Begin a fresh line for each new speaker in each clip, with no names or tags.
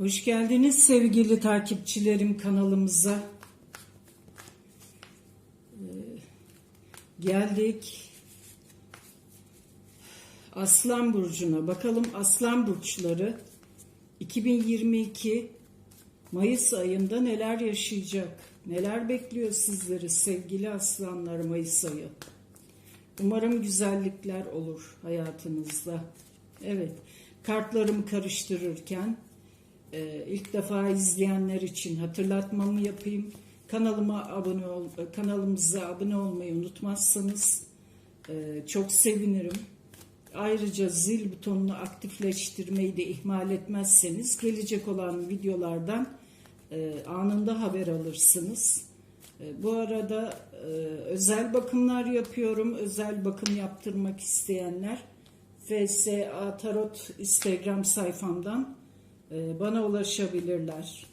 Hoş geldiniz sevgili takipçilerim kanalımıza. Ee, geldik Aslan Burcu'na. Bakalım Aslan Burçları 2022 Mayıs ayında neler yaşayacak? Neler bekliyor sizleri sevgili aslanlar Mayıs ayı? Umarım güzellikler olur hayatınızda. Evet, kartlarımı karıştırırken e, ilk defa izleyenler için hatırlatmamı yapayım. Kanalıma abone ol, kanalımıza abone olmayı unutmazsanız e, çok sevinirim. Ayrıca zil butonunu aktifleştirmeyi de ihmal etmezseniz gelecek olan videolardan e, anında haber alırsınız. E, bu arada özel bakımlar yapıyorum. Özel bakım yaptırmak isteyenler FSA Tarot Instagram sayfamdan bana ulaşabilirler.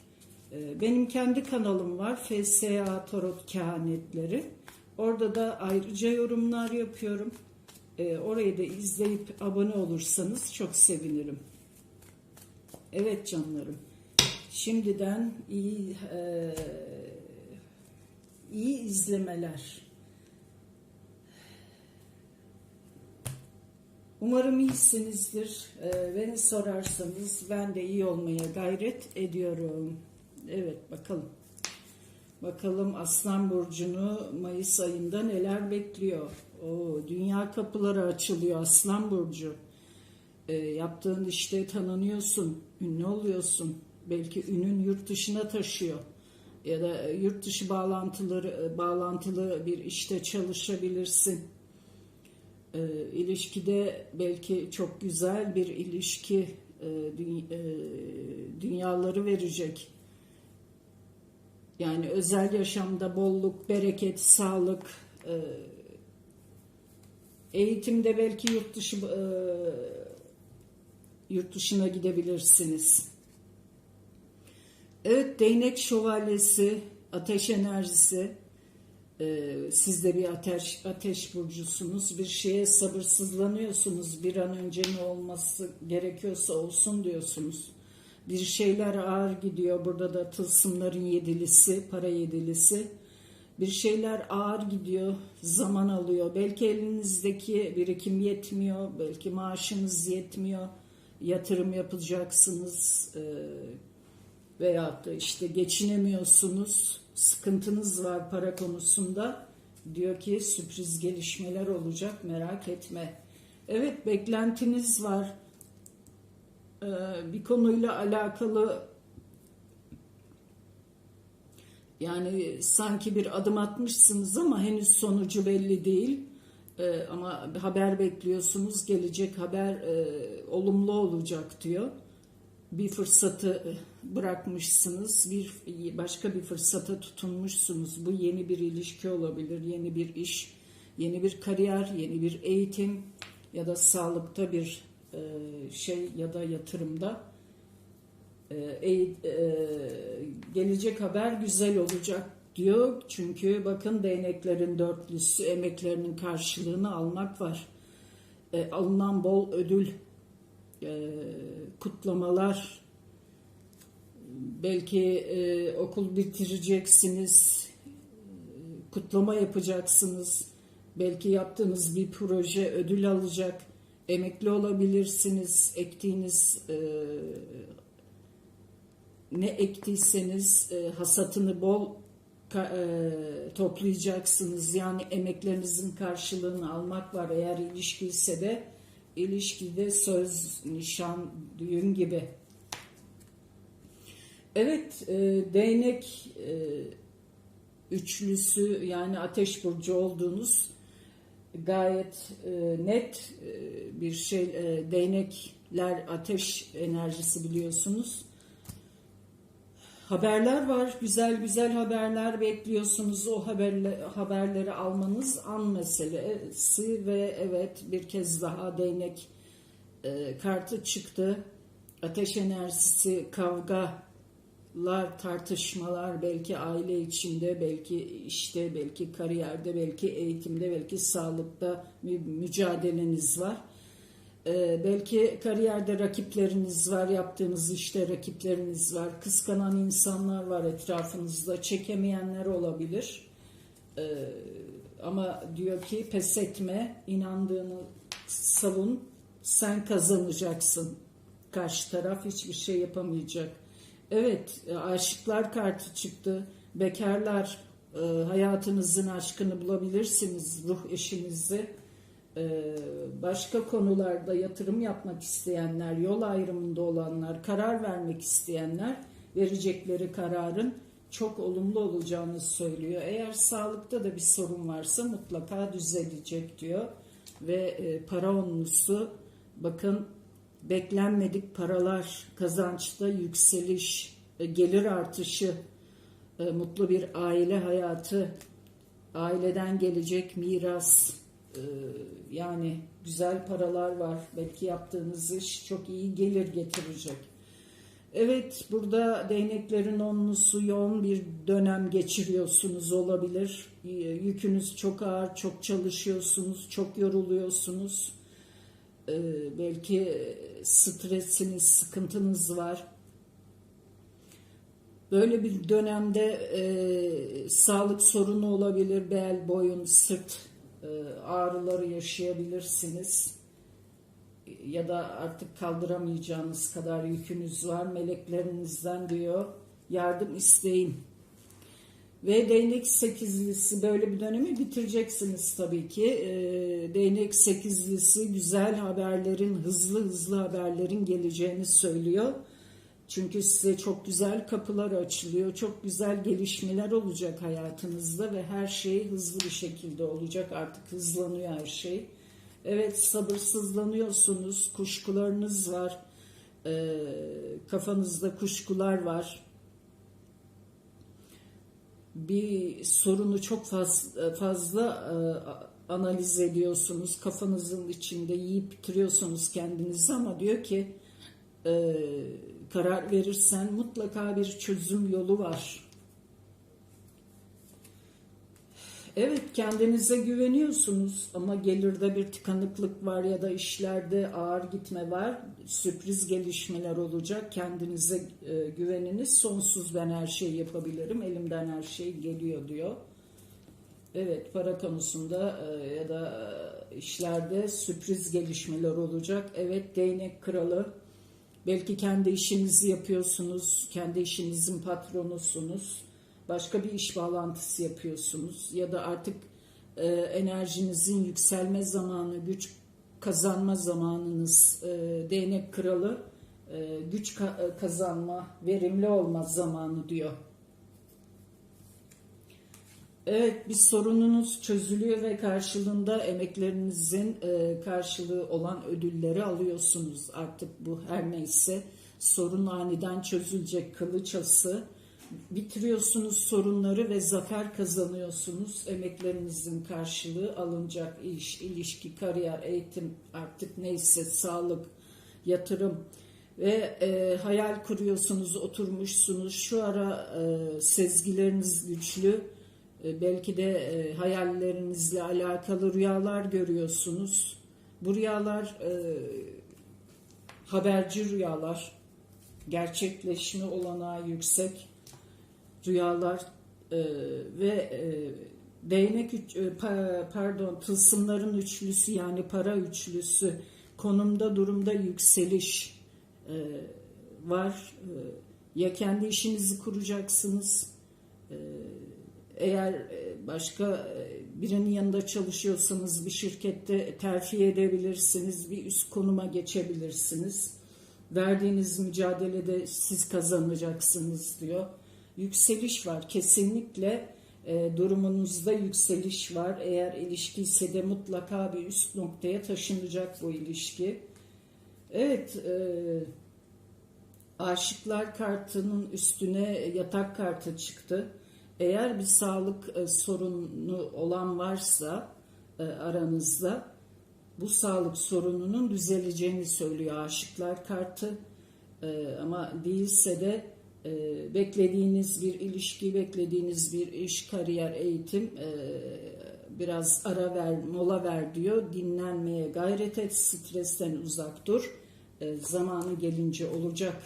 E, benim kendi kanalım var. FSA Tarot Kehanetleri. Orada da ayrıca yorumlar yapıyorum. E, orayı da izleyip abone olursanız çok sevinirim. Evet canlarım. Şimdiden iyi e, iyi izlemeler. Umarım iyisinizdir. Ee, beni sorarsanız ben de iyi olmaya gayret ediyorum. Evet bakalım. Bakalım Aslan Burcu'nu Mayıs ayında neler bekliyor? Oo, dünya kapıları açılıyor Aslan Burcu. Ee, yaptığın işte tanınıyorsun, ünlü oluyorsun. Belki ünün yurt dışına taşıyor. Ya da yurt dışı bağlantıları bağlantılı bir işte çalışabilirsin e, ilişkide belki çok güzel bir ilişki e, dü- e, dünyaları verecek. Yani özel yaşamda bolluk, bereket, sağlık, e, eğitimde belki yurt dışı e, yurt dışına gidebilirsiniz. Evet, değnek şövalyesi, ateş enerjisi, ee, siz de bir ateş ateş burcusunuz. Bir şeye sabırsızlanıyorsunuz. Bir an önce ne olması gerekiyorsa olsun diyorsunuz. Bir şeyler ağır gidiyor. Burada da tılsımların yedilisi, para yedilisi. Bir şeyler ağır gidiyor, zaman alıyor. Belki elinizdeki birikim yetmiyor, belki maaşınız yetmiyor. Yatırım yapacaksınız e, veyahut da işte geçinemiyorsunuz sıkıntınız var para konusunda diyor ki sürpriz gelişmeler olacak merak etme. Evet beklentiniz var. Ee, bir konuyla alakalı yani sanki bir adım atmışsınız ama henüz sonucu belli değil. Ee, ama haber bekliyorsunuz gelecek haber e, olumlu olacak diyor bir fırsatı bırakmışsınız, bir başka bir fırsata tutunmuşsunuz. Bu yeni bir ilişki olabilir, yeni bir iş, yeni bir kariyer, yeni bir eğitim ya da sağlıkta bir e, şey ya da yatırımda e, e, gelecek haber güzel olacak diyor. Çünkü bakın değneklerin dörtlüsü emeklerinin karşılığını almak var. Alınan bol ödül e, kutlamalar belki e, okul bitireceksiniz e, kutlama yapacaksınız belki yaptığınız bir proje ödül alacak emekli olabilirsiniz ektiğiniz e, ne ektiyseniz e, hasatını bol e, toplayacaksınız. Yani emeklerinizin karşılığını almak var. Eğer ilişki ise de ilişkide söz, nişan, düğün gibi. Evet, e, değnek e, üçlüsü yani ateş burcu olduğunuz gayet e, net e, bir şey. E, değnekler ateş enerjisi biliyorsunuz haberler var. Güzel güzel haberler bekliyorsunuz. O haberle, haberleri almanız an meselesi ve evet bir kez daha değnek e, kartı çıktı. Ateş enerjisi, kavgalar, tartışmalar belki aile içinde, belki işte, belki kariyerde, belki eğitimde, belki sağlıkta bir mücadeleniz var. Ee, belki kariyerde rakipleriniz var, yaptığınız işte rakipleriniz var, kıskanan insanlar var etrafınızda, çekemeyenler olabilir. Ee, ama diyor ki pes etme, inandığını savun, sen kazanacaksın. Karşı taraf hiçbir şey yapamayacak. Evet, aşıklar kartı çıktı. Bekarlar e, hayatınızın aşkını bulabilirsiniz, ruh eşinizi. E, başka konularda yatırım yapmak isteyenler, yol ayrımında olanlar, karar vermek isteyenler verecekleri kararın çok olumlu olacağını söylüyor. Eğer sağlıkta da bir sorun varsa mutlaka düzelecek diyor. Ve e, para onlusu bakın beklenmedik paralar, kazançta yükseliş, e, gelir artışı, mutlu bir aile hayatı, aileden gelecek miras, yani güzel paralar var. Belki yaptığınız iş çok iyi gelir getirecek. Evet, burada değneklerin onlusu yoğun bir dönem geçiriyorsunuz olabilir. Yükünüz çok ağır, çok çalışıyorsunuz, çok yoruluyorsunuz. E, belki stresiniz, sıkıntınız var. Böyle bir dönemde e, sağlık sorunu olabilir, bel, boyun, sırt ağrıları yaşayabilirsiniz. Ya da artık kaldıramayacağınız kadar yükünüz var. Meleklerinizden diyor yardım isteyin. Ve değnek sekizlisi böyle bir dönemi bitireceksiniz tabii ki. E, değnek sekizlisi güzel haberlerin, hızlı hızlı haberlerin geleceğini söylüyor. Çünkü size çok güzel kapılar açılıyor, çok güzel gelişmeler olacak hayatınızda ve her şey hızlı bir şekilde olacak. Artık hızlanıyor her şey. Evet sabırsızlanıyorsunuz, kuşkularınız var, e, kafanızda kuşkular var. Bir sorunu çok fazla, fazla e, analiz ediyorsunuz, kafanızın içinde yiyip bitiriyorsunuz kendinizi ama diyor ki e, karar verirsen mutlaka bir çözüm yolu var. Evet kendinize güveniyorsunuz ama gelirde bir tıkanıklık var ya da işlerde ağır gitme var. Sürpriz gelişmeler olacak. Kendinize e, güveniniz sonsuz ben her şeyi yapabilirim. Elimden her şey geliyor diyor. Evet para konusunda e, ya da e, işlerde sürpriz gelişmeler olacak. Evet değnek kralı Belki kendi işinizi yapıyorsunuz, kendi işinizin patronusunuz, başka bir iş bağlantısı yapıyorsunuz ya da artık e, enerjinizin yükselme zamanı, güç kazanma zamanınız, e, değnek kralı, e, güç ka- kazanma, verimli olma zamanı diyor. Evet bir sorununuz çözülüyor ve karşılığında emeklerinizin e, karşılığı olan ödülleri alıyorsunuz. Artık bu her neyse sorun aniden çözülecek kılıçası. Bitiriyorsunuz sorunları ve zafer kazanıyorsunuz. Emeklerinizin karşılığı alınacak iş, ilişki, kariyer, eğitim artık neyse sağlık, yatırım ve e, hayal kuruyorsunuz, oturmuşsunuz. Şu ara e, sezgileriniz güçlü belki de e, hayallerinizle alakalı rüyalar görüyorsunuz. Bu rüyalar e, haberci rüyalar, gerçekleşme olanağı yüksek rüyalar e, ve e, değnek e, pardon tılsımların üçlüsü yani para üçlüsü konumda durumda yükseliş e, var. E, ya kendi işinizi kuracaksınız. Eğer e, başka e, birinin yanında çalışıyorsanız bir şirkette terfi edebilirsiniz, bir üst konuma geçebilirsiniz. Verdiğiniz mücadelede siz kazanacaksınız diyor. Yükseliş var. Kesinlikle e, durumunuzda yükseliş var. Eğer ilişki ise de mutlaka bir üst noktaya taşınacak bu ilişki. Evet, e, aşıklar kartının üstüne yatak kartı çıktı. Eğer bir sağlık e, sorunu olan varsa e, aranızda bu sağlık sorununun düzeleceğini söylüyor aşıklar kartı. E, ama değilse de beklediğiniz bir ilişki, beklediğiniz bir iş, kariyer, eğitim biraz ara ver, mola ver diyor. Dinlenmeye gayret et, stresten uzak dur. Zamanı gelince olacak.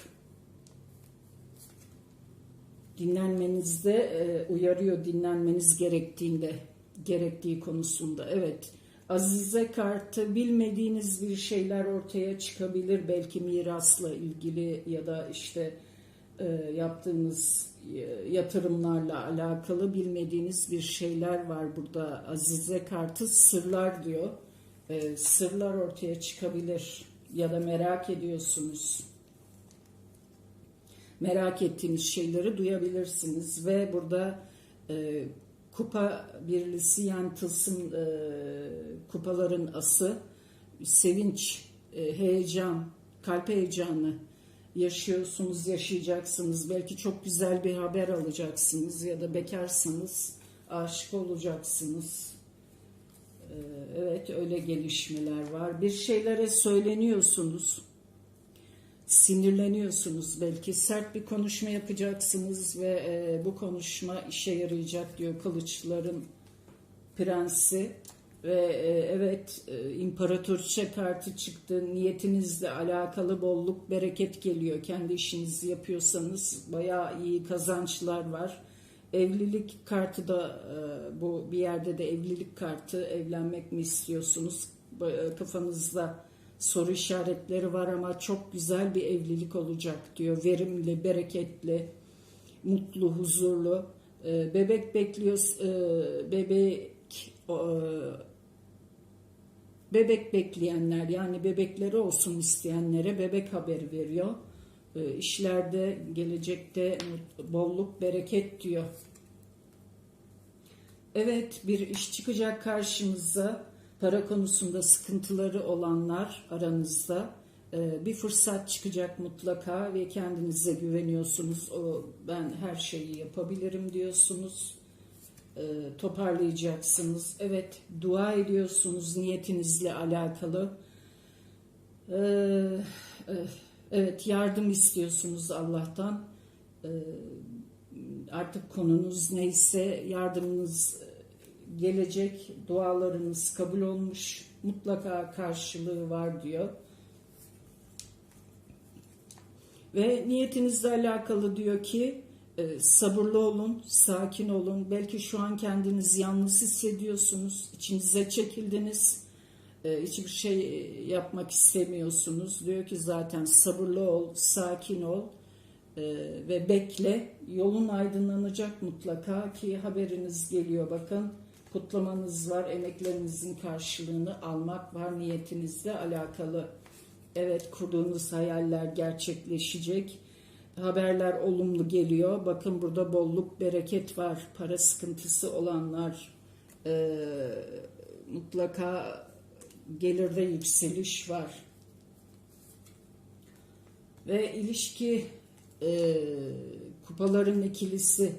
Dinlenmenizde e, uyarıyor dinlenmeniz gerektiğinde, gerektiği konusunda. Evet. Azize kartı bilmediğiniz bir şeyler ortaya çıkabilir. Belki mirasla ilgili ya da işte e, yaptığınız e, yatırımlarla alakalı bilmediğiniz bir şeyler var burada. Azize kartı sırlar diyor. E, sırlar ortaya çıkabilir ya da merak ediyorsunuz. Merak ettiğiniz şeyleri duyabilirsiniz ve burada e, kupa birlisi yani tılsım e, kupaların ası sevinç, e, heyecan, kalp heyecanı yaşıyorsunuz, yaşayacaksınız. Belki çok güzel bir haber alacaksınız ya da bekarsanız aşık olacaksınız. Ee, Evet öyle gelişmeler var. Bir şeylere söyleniyorsunuz. Sinirleniyorsunuz belki. Sert bir konuşma yapacaksınız ve e, bu konuşma işe yarayacak diyor kılıçların prensi. Ve e, evet e, imparatorçe kartı çıktı. Niyetinizle alakalı bolluk, bereket geliyor. Kendi işinizi yapıyorsanız bayağı iyi kazançlar var. Evlilik kartı da e, bu bir yerde de evlilik kartı evlenmek mi istiyorsunuz? E, Kafanızda soru işaretleri var ama çok güzel bir evlilik olacak diyor. Verimli, bereketli, mutlu, huzurlu. E, Bebek bekliyor, e, bebek e, bebek bekleyenler yani bebekleri olsun isteyenlere bebek haberi veriyor. E, işlerde gelecekte bolluk bereket diyor. Evet bir iş çıkacak karşımıza para konusunda sıkıntıları olanlar aranızda e, bir fırsat çıkacak mutlaka ve kendinize güveniyorsunuz. O ben her şeyi yapabilirim diyorsunuz. E, toparlayacaksınız. Evet dua ediyorsunuz niyetinizle alakalı. E, evet yardım istiyorsunuz Allah'tan. Artık konunuz neyse yardımınız gelecek, dualarınız kabul olmuş, mutlaka karşılığı var diyor. Ve niyetinizle alakalı diyor ki e, sabırlı olun, sakin olun. Belki şu an kendinizi yalnız hissediyorsunuz, içinize çekildiniz, e, hiçbir şey yapmak istemiyorsunuz. Diyor ki zaten sabırlı ol, sakin ol e, ve bekle. Yolun aydınlanacak mutlaka ki haberiniz geliyor bakın. Kutlamanız var, emeklerinizin karşılığını almak var niyetinizle alakalı. Evet kurduğunuz hayaller gerçekleşecek. Haberler olumlu geliyor. Bakın burada bolluk, bereket var. Para sıkıntısı olanlar e, mutlaka gelirde yükseliş var. Ve ilişki e, kupaların ikilisi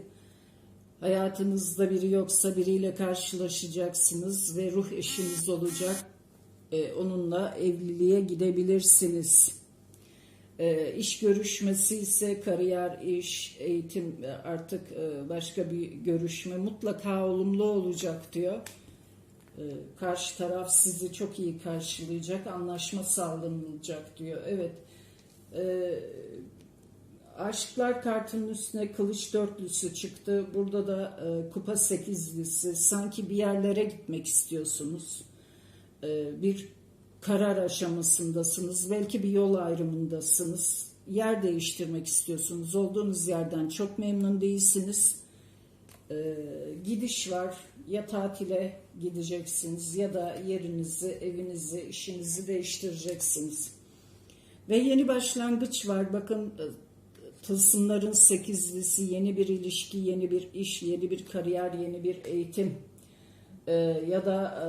hayatınızda biri yoksa biriyle karşılaşacaksınız ve ruh eşiniz olacak. E, onunla evliliğe gidebilirsiniz. E, iş görüşmesi ise kariyer, iş, eğitim e, artık e, başka bir görüşme mutlaka olumlu olacak diyor. E, karşı taraf sizi çok iyi karşılayacak, anlaşma sağlanacak diyor. Evet. E, Aşıklar kartının üstüne kılıç dörtlüsü çıktı. Burada da e, kupa sekizlisi. Sanki bir yerlere gitmek istiyorsunuz. E, bir karar aşamasındasınız. Belki bir yol ayrımındasınız. Yer değiştirmek istiyorsunuz. Olduğunuz yerden çok memnun değilsiniz. E, gidiş var. Ya tatile gideceksiniz ya da yerinizi, evinizi, işinizi değiştireceksiniz. Ve yeni başlangıç var. Bakın e, tılsımların sekizlisi, yeni bir ilişki, yeni bir iş, yeni bir kariyer, yeni bir eğitim e, ya da e,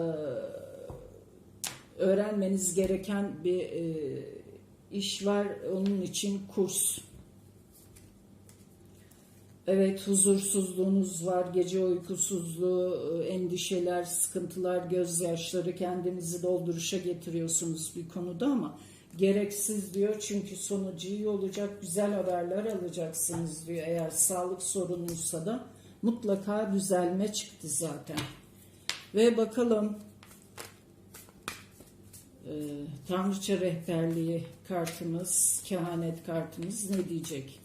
öğrenmeniz gereken bir e, iş var. Onun için kurs. Evet huzursuzluğunuz var, gece uykusuzluğu, e, endişeler, sıkıntılar, gözyaşları kendinizi dolduruşa getiriyorsunuz bir konuda ama gereksiz diyor çünkü sonucu iyi olacak, güzel haberler alacaksınız diyor. Eğer sağlık sorunuysa da mutlaka düzelme çıktı zaten. Ve bakalım e, Tanrıça rehberliği kartımız, kehanet kartımız ne diyecek?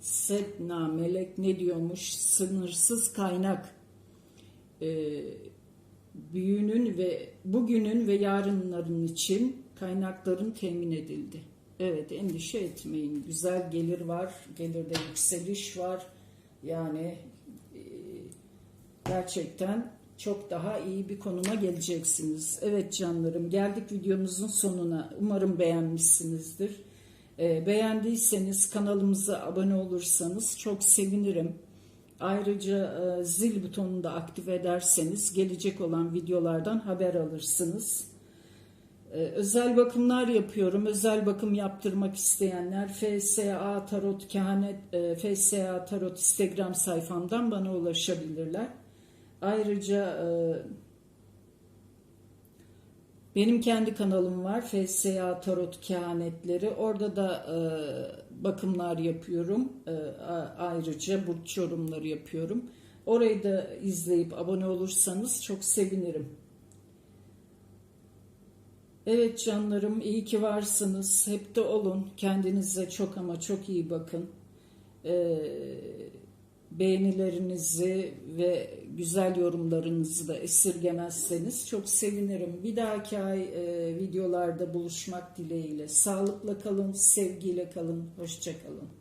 Setna melek ne diyormuş? Sınırsız kaynak. Ee, büyünün ve bugünün ve yarınların için kaynakların temin edildi. Evet endişe etmeyin. Güzel gelir var. Gelirde yükseliş var. Yani e, gerçekten çok daha iyi bir konuma geleceksiniz. Evet canlarım geldik videomuzun sonuna. Umarım beğenmişsinizdir. E, beğendiyseniz kanalımıza abone olursanız çok sevinirim. Ayrıca e, zil butonunu da aktif ederseniz gelecek olan videolardan haber alırsınız. E, özel bakımlar yapıyorum. Özel bakım yaptırmak isteyenler FSA Tarot Kehanet e, FSA Tarot Instagram sayfamdan bana ulaşabilirler. Ayrıca e, benim kendi kanalım var. FSA Tarot Kehanetleri. Orada da e, bakımlar yapıyorum. E, ayrıca burç yorumları yapıyorum. Orayı da izleyip abone olursanız çok sevinirim. Evet canlarım iyi ki varsınız. Hep de olun. Kendinize çok ama çok iyi bakın. Ee, beğenilerinizi ve güzel yorumlarınızı da esirgemezseniz çok sevinirim. Bir dahaki ay e, videolarda buluşmak dileğiyle. Sağlıkla kalın, sevgiyle kalın, hoşça kalın.